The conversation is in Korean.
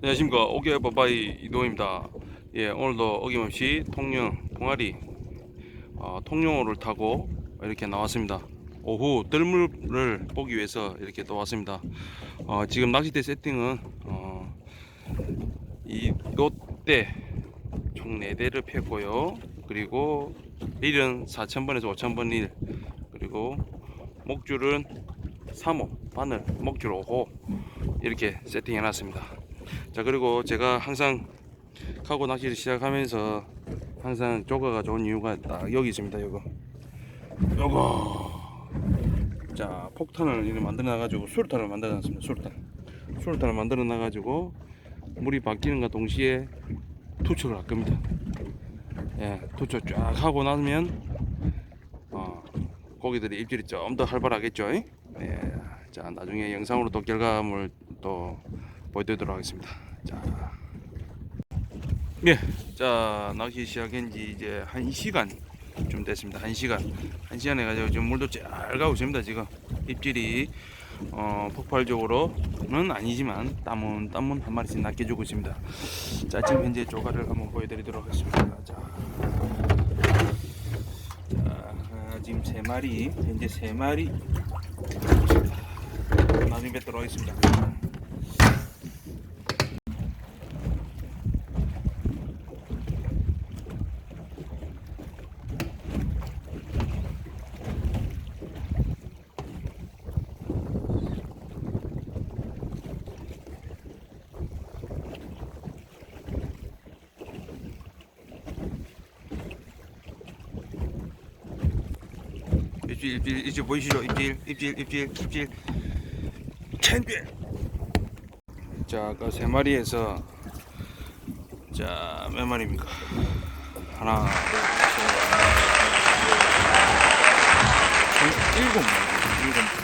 안녕하십니까 오케이 바바이 이동입니다. 예 오늘도 어김없이 통영 동아리 어, 통영호를 타고 이렇게 나왔습니다. 오후 뜰물을 보기 위해서 이렇게 또 왔습니다. 어, 지금 낚싯대 세팅은 어, 이 롯데 총 4대를 폈고요. 그리고 릴은 4,000번에서 5,000번 릴 그리고 목줄은 3호 바늘 목줄 5호 이렇게 세팅해 놨습니다. 자 그리고 제가 항상 카고 낚시를 시작하면서 항상 조가가 좋은 이유가 딱 여기 있습니다 요거. 요거. 자 폭탄을 이렇게 만들어 놔 가지고 수류탄을 만들어 놨습니다 수류탄. 수류탄을 만들어 놔 가지고 물이 바뀌는과 동시에 투척을 할 겁니다. 예 투척 쫙 하고 나면 어, 고기들이 입질이 좀 더 활발하겠죠 예, 자 나중에 영상으로 또 결과물 또 보여드리도록 하겠습니다. 자, 예, 자 낚시 시작한 지 이제 한 시간 좀 됐습니다. 한 시간, 한 시간 해가지고 지금 물도 잘 가고 있습니다. 지금 입질이 어, 폭발적으로는 아니지만 땀은 땀은 한 마리씩 낚여 주고 있습니다. 자, 지금 현재 조가를 한번 보여드리도록 하겠습니다. 자, 지금 세 마리, 현재 세 마리 나중에 뵙도록 하겠습니다. 입질 입질 입질 보이시죠? 입질 입질 입질 입질 캔빌 자그 세 마리에서 자몇 마리입니까? 하나 둘셋 일곱 마리 일곱 마리